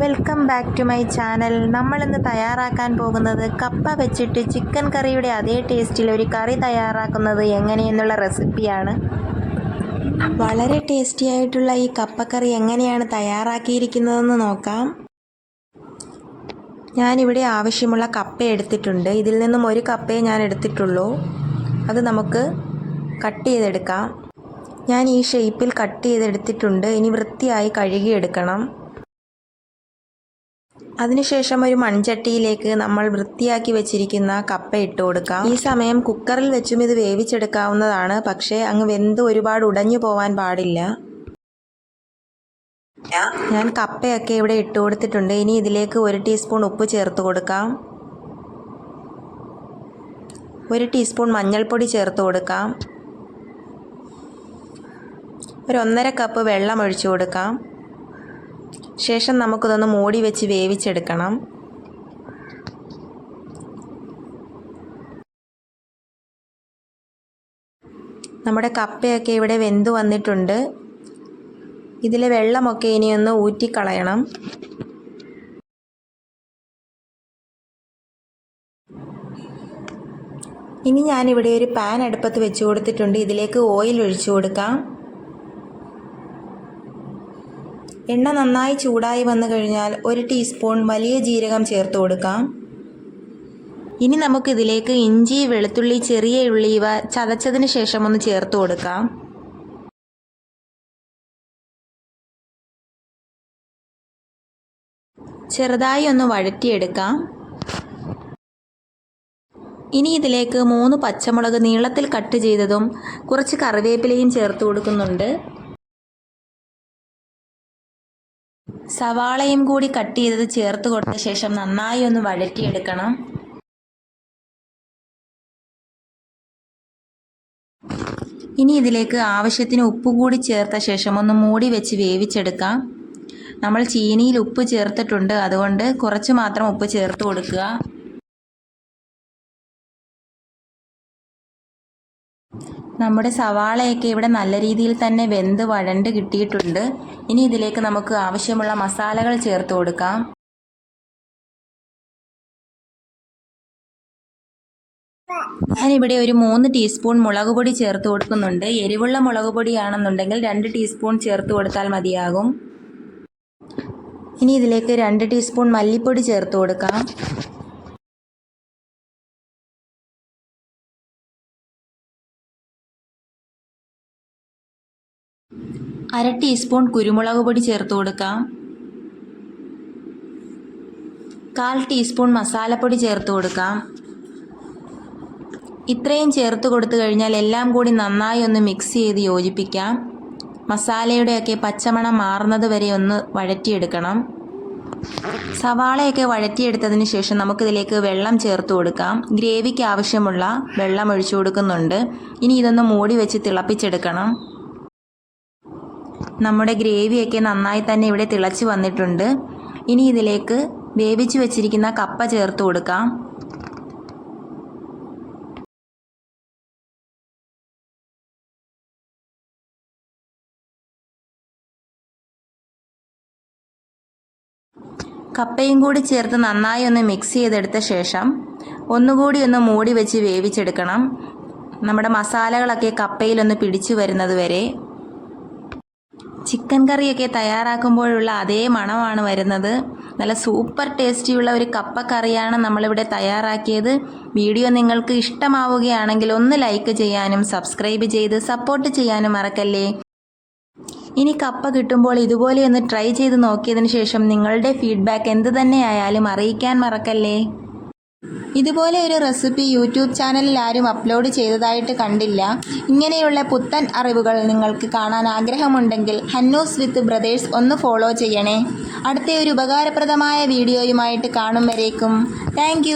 Welcome back to my channel. നമ്മളിന്ന് തയ്യാറാക്കാൻ പോകുന്നത് കപ്പ വെച്ചിട്ട് ചിക്കൻ കറിയുടെ അതേ ടേസ്റ്റിൽ ഒരു കറി തയ്യാറാക്കുന്നത് എങ്ങനെയെന്നുള്ള റെസിപ്പിയാണ്. വളരെ ടേസ്റ്റി ആയിട്ടുള്ള ഈ കപ്പക്കറി എങ്ങനെയാണ് തയ്യാറാക്കിയിരിക്കുന്നതെന്ന് നോക്കാം. ഞാനിവിടെ ആവശ്യമുള്ള കപ്പ എടുത്തിട്ടുണ്ട്. ഇതിൽ നിന്നും ഒരു കപ്പയെ ഞാൻ എടുത്തിട്ടുള്ളൂ. അത് നമുക്ക് കട്ട് ചെയ്തെടുക്കാം. ഞാൻ ഈ ഷേപ്പിൽ കട്ട് ചെയ്തെടുത്തിട്ടുണ്ട്. ഇനി വൃത്തിയായി കഴുകിയെടുക്കണം. അതിനുശേഷം ഒരു മൺചട്ടിയിലേക്ക് നമ്മൾ വൃത്തിയാക്കി വെച്ചിരിക്കുന്ന കപ്പ ഇട്ട് കൊടുക്കാം. ഈ സമയം കുക്കറിൽ വെച്ചും ഇത് വേവിച്ചെടുക്കാവുന്നതാണ്. പക്ഷേ അങ്ങ് വെന്ത് ഒരുപാട് ഉടഞ്ഞു പോവാൻ പാടില്ല. ഞാൻ കപ്പയൊക്കെ ഇവിടെ ഇട്ട് കൊടുത്തിട്ടുണ്ട്. ഇനി ഇതിലേക്ക് ഒരു ടീസ്പൂൺ ഉപ്പ് ചേർത്ത് കൊടുക്കാം. ഒരു ടീസ്പൂൺ മഞ്ഞൾപ്പൊടി ചേർത്ത് കൊടുക്കാം. ഒരു ഒന്നര കപ്പ് വെള്ളം ഒഴിച്ചു കൊടുക്കാം. ശേഷം നമുക്കിതൊന്ന് മൂടി വെച്ച് വേവിച്ചെടുക്കണം. നമ്മുടെ കപ്പയൊക്കെ ഇവിടെ വെന്ത് വന്നിട്ടുണ്ട്. ഇതിലെ വെള്ളമൊക്കെ ഇനിയൊന്ന് ഊറ്റിക്കളയണം. ഇനി ഞാനിവിടെ ഒരു പാൻ അടുപ്പത്ത് വെച്ച് കൊടുത്തിട്ടുണ്ട്. ഇതിലേക്ക് ഓയിൽ ഒഴിച്ചു കൊടുക്കാം. എണ്ണ നന്നായി ചൂടായി വന്നു കഴിഞ്ഞാൽ ഒരു ടീസ്പൂൺ വലിയ ജീരകം ചേർത്ത് കൊടുക്കാം. ഇനി നമുക്കിതിലേക്ക് ഇഞ്ചി വെളുത്തുള്ളി ചെറിയ ഉള്ളി ഇവ ചതച്ചതിന് ശേഷം ഒന്ന് ചേർത്ത് കൊടുക്കാം. ചെറുതായി ഒന്ന് വഴറ്റിയെടുക്കാം. ഇനി ഇതിലേക്ക് മൂന്ന് പച്ചമുളക് നീളത്തിൽ കട്ട് ചെയ്തതും കുറച്ച് കറിവേപ്പിലയും ചേർത്ത് കൊടുക്കുന്നുണ്ട്. സവാളയും കൂടി കട്ട് ചെയ്തത് ചേർത്ത് കൊടുത്ത ശേഷം നന്നായി ഒന്ന് വഴറ്റിയെടുക്കണം. ഇനി ഇതിലേക്ക് ആവശ്യത്തിന് ഉപ്പ് കൂടി ചേർത്ത ശേഷം ഒന്ന് മൂടി വെച്ച് വേവിച്ചെടുക്കാം. നമ്മൾ ചീനിയിൽ ഉപ്പ് ചേർത്തിട്ടുണ്ട്. അതുകൊണ്ട് കുറച്ച് മാത്രം ഉപ്പ് ചേർത്ത് കൊടുക്കുക. നമ്മുടെ സവാളയൊക്കെ ഇവിടെ നല്ല രീതിയിൽ തന്നെ വെന്ത് വഴണ്ട് കിട്ടിയിട്ടുണ്ട്. ഇനി ഇതിലേക്ക് നമുക്ക് ആവശ്യമുള്ള മസാലകൾ ചേർത്ത് കൊടുക്കാം. ഞാനിവിടെ ഒരു മൂന്ന് ടീസ്പൂൺ മുളക് പൊടി ചേർത്ത് കൊടുക്കുന്നുണ്ട്. എരിവുള്ള മുളക് പൊടിയാണെന്നുണ്ടെങ്കിൽ രണ്ട് ടീസ്പൂൺ ചേർത്ത് കൊടുത്താൽ മതിയാകും. ഇനി ഇതിലേക്ക് രണ്ട് ടീസ്പൂൺ മല്ലിപ്പൊടി ചേർത്ത് കൊടുക്കാം. അര ടീസ്പൂൺ കുരുമുളക് പൊടി ചേർത്ത് കൊടുക്കാം. കാൽ ടീസ്പൂൺ മസാലപ്പൊടി ചേർത്ത് കൊടുക്കാം. ഇത്രയും ചേർത്ത് കൊടുത്തു കഴിഞ്ഞാൽ എല്ലാം കൂടി നന്നായി ഒന്ന് മിക്സ് ചെയ്ത് യോജിപ്പിക്കാം. മസാലയുടെയൊക്കെ പച്ചമണം മാറുന്നത് വരെ ഒന്ന് വഴറ്റിയെടുക്കണം. സവാളയൊക്കെ വഴറ്റിയെടുത്തതിന് ശേഷം നമുക്കിതിലേക്ക് വെള്ളം ചേർത്ത് കൊടുക്കാം. ഗ്രേവിക്ക് ആവശ്യമുള്ള വെള്ളം ഒഴിച്ചു കൊടുക്കുന്നുണ്ട്. ഇനി ഇതൊന്ന് മൂടി വെച്ച് തിളപ്പിച്ചെടുക്കണം. നമ്മുടെ ഗ്രേവിയൊക്കെ നന്നായി തന്നെ ഇവിടെ തിളച്ച് വന്നിട്ടുണ്ട്. ഇനി ഇതിലേക്ക് വേവിച്ച് വെച്ചിരിക്കുന്ന കപ്പ ചേർത്ത് കൊടുക്കാം. കപ്പയും കൂടി ചേർത്ത് നന്നായി ഒന്ന് മിക്സ് ചെയ്തെടുത്ത ശേഷം ഒന്നുകൂടി ഒന്ന് മൂടി വെച്ച് വേവിച്ചെടുക്കണം. നമ്മുടെ മസാലകളൊക്കെ കപ്പയിലൊന്ന് പിടിച്ചു വരുന്നത് വരെ ചിക്കൻ കറിയൊക്കെ തയ്യാറാക്കുമ്പോഴുള്ള അതേ മണമാണ് വരുന്നത്. നല്ല സൂപ്പർ ടേസ്റ്റിയുള്ള ഒരു കപ്പ കറിയാണ് നമ്മളിവിടെ തയ്യാറാക്കിയത്. വീഡിയോ നിങ്ങൾക്ക് ഇഷ്ടമാവുകയാണെങ്കിൽ ഒന്ന് ലൈക്ക് ചെയ്യാനും സബ്സ്ക്രൈബ് ചെയ്ത് സപ്പോർട്ട് ചെയ്യാനും മറക്കല്ലേ? ഇനി കപ്പ കിട്ടുമ്പോൾ ഇതുപോലെ ഒന്ന് ട്രൈ ചെയ്ത് നോക്കിയതിന് ശേഷം നിങ്ങളുടെ ഫീഡ്ബാക്ക് എന്ത് തന്നെയായാലും അറിയിക്കാൻ മറക്കല്ലേ? ഇതുപോലെ ഒരു റെസിപ്പി യൂട്യൂബ് ചാനലിൽ ആരും അപ്ലോഡ് ചെയ്തതായിട്ട് കണ്ടില്ല. ഇങ്ങനെയുള്ള പുത്തൻ അറിവുകൾ നിങ്ങൾക്ക് കാണാൻ ആഗ്രഹമുണ്ടെങ്കിൽ ഹന്നൂസ് വിത്ത് ബ്രദേഴ്സ് ഒന്ന് ഫോളോ ചെയ്യണേ. അടുത്ത ഒരു ഉപകാരപ്രദമായ വീഡിയോയുമായിട്ട് കാണും വരേക്കും. താങ്ക്